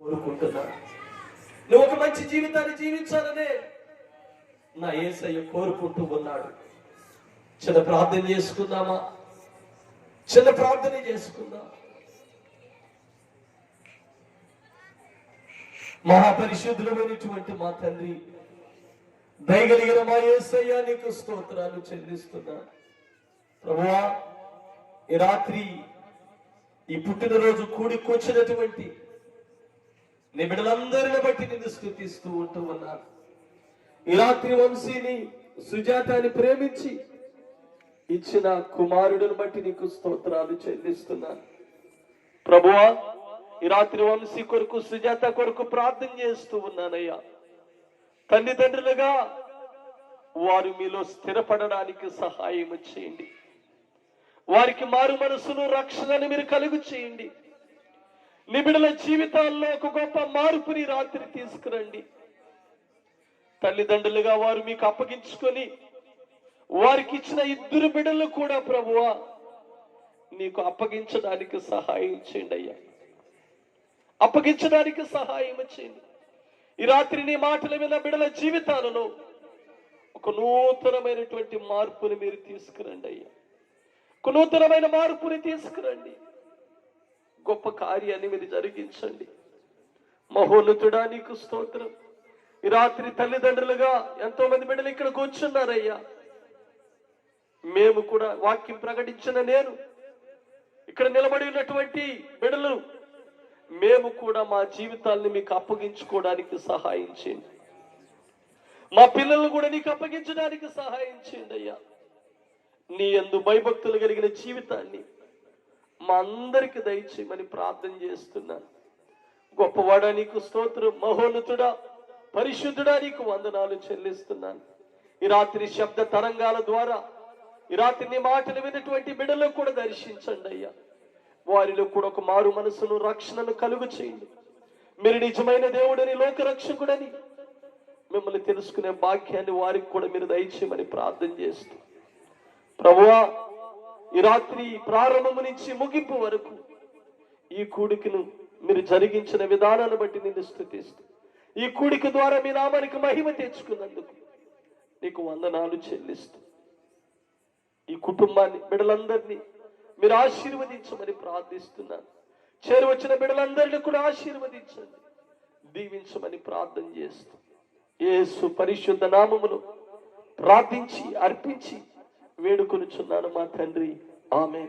కోరుకుంటున్నా. నువ్వు ఒక మంచి జీవితాన్ని జీవించాలనే నా ఏసయ్య కోరుకుంటూ ఉన్నాడు. చిన్న ప్రార్థన చేసుకుందామా? చిన్న ప్రార్థన చేసుకుందాం. మహాపరిశుద్ధులమైనటువంటి మా తండ్రి దయగలిగిన మా ఏసయ్య నీకు స్తోత్రాలు చెల్లిస్తున్నా. ప్రభువా ఈ రాత్రి ఈ పుట్టినరోజు కూడి కూర్చున్నటువంటి నీ బిడ్డలందరిని బట్టి నిన్ను స్థుతిస్తూ ఉంటూ ఉన్నాను. ఈ రాత్రి వంశీని సుజాతాన్ని ప్రేమించి ఇచ్చిన కుమారుడిని బట్టి నీకు స్తోత్రాలు చెల్లిస్తున్నాను. ప్రభువా ఈ రాత్రి వంశీ కొరకు సుజాత కొరకు ప్రార్థన చేస్తూ ఉన్నానయ్యా. తల్లిదండ్రులుగా వారు మీలో స్థిరపడడానికి సహాయం చేయండి. వారికి మారు మనసును రక్షణను మీరు కలుగు చేయండి. నిబిడల జీవితాల్లో ఒక గొప్ప మార్పుని రాత్రి తీసుకురండి. తల్లిదండ్రులుగా వారు మీకు అప్పగించుకొని వారికి ఇచ్చిన ఇద్దరు బిడ్డలు కూడా ప్రభువా నీకు అప్పగించడానికి సహాయం చేయండి అయ్యా. అప్పగించడానికి సహాయం చేయండి. ఈ రాత్రి నీ మాటల మీద బిడల జీవితాలను ఒక నూతనమైనటువంటి మార్పుని మీరు తీసుకురండి అయ్యా. ఒక నూతనమైన మార్పుని తీసుకురండి. గొప్ప కార్యాన్ని మీరు జరిగించండి. మహోన్నతుడా నీకు స్తోత్రం. ఈ రాత్రి తల్లిదండ్రులుగా ఎంతో మంది బిడ్డలు ఇక్కడ కూర్చున్నారయ్యా. మేము కూడా వాక్యం ప్రకటించిన నేను ఇక్కడ నిలబడి ఉన్నటువంటి బిడలు మేము కూడా మా జీవితాల్ని మీకు అప్పగించుకోవడానికి సహాయం చేయండి. మా పిల్లలను కూడా నీకు అప్పగించడానికి సహాయం చేయండి అయ్యా. నీ ఎందు భయభక్తులు కలిగిన జీవితాన్ని మా అందరికి దయచేయమని ప్రార్థన చేస్తున్నాను గొప్పవాడా నీకు స్తోత్రం మహోన్నతుడా పరిశుద్ధుడా నీకు వందనాలు చెల్లిస్తున్నాను. ఈ రాత్రి శబ్ద తరంగాల ద్వారా ఈ రాత్రి నీ మాటలు విన్నటువంటి బిడలకు కూడా దర్శించండి అయ్యా. వారిలో కూడా ఒక మారు మనసును రక్షణను కలుగు చేయండి. మీరు నిజమైన దేవుడని లోకరక్షకుడని మిమ్మల్ని తెలుసుకునే భాగ్యాన్ని వారికి కూడా మీరు దయచేయమని ప్రార్థన చేస్తూ. ప్రభువా ఈ రాత్రి ప్రారంభము నుంచి ముగింపు వరకు ఈ కూడికను మీరు జరిగించిన విధానాన్ని బట్టి నిన్ను స్థుతిస్తూ ఈ కూడిక ద్వారా మీ నామానికి మహిమ తెచ్చుకున్నందుకు నీకు వందనాలు చెల్లిస్తూ ఈ కుటుంబాన్ని బిడలందరినీ మీరు ఆశీర్వదించమని ప్రార్థిస్తున్నాను. చేరువచ్చిన బిడలందరినీ కూడా ఆశీర్వదించండి. దీవించమని ప్రార్థన చేస్తూ ఏసు పరిశుద్ధ నామమును ప్రార్థించి అర్పించి వేడుకొనుచున్నాను మా తండ్రి. ఆమె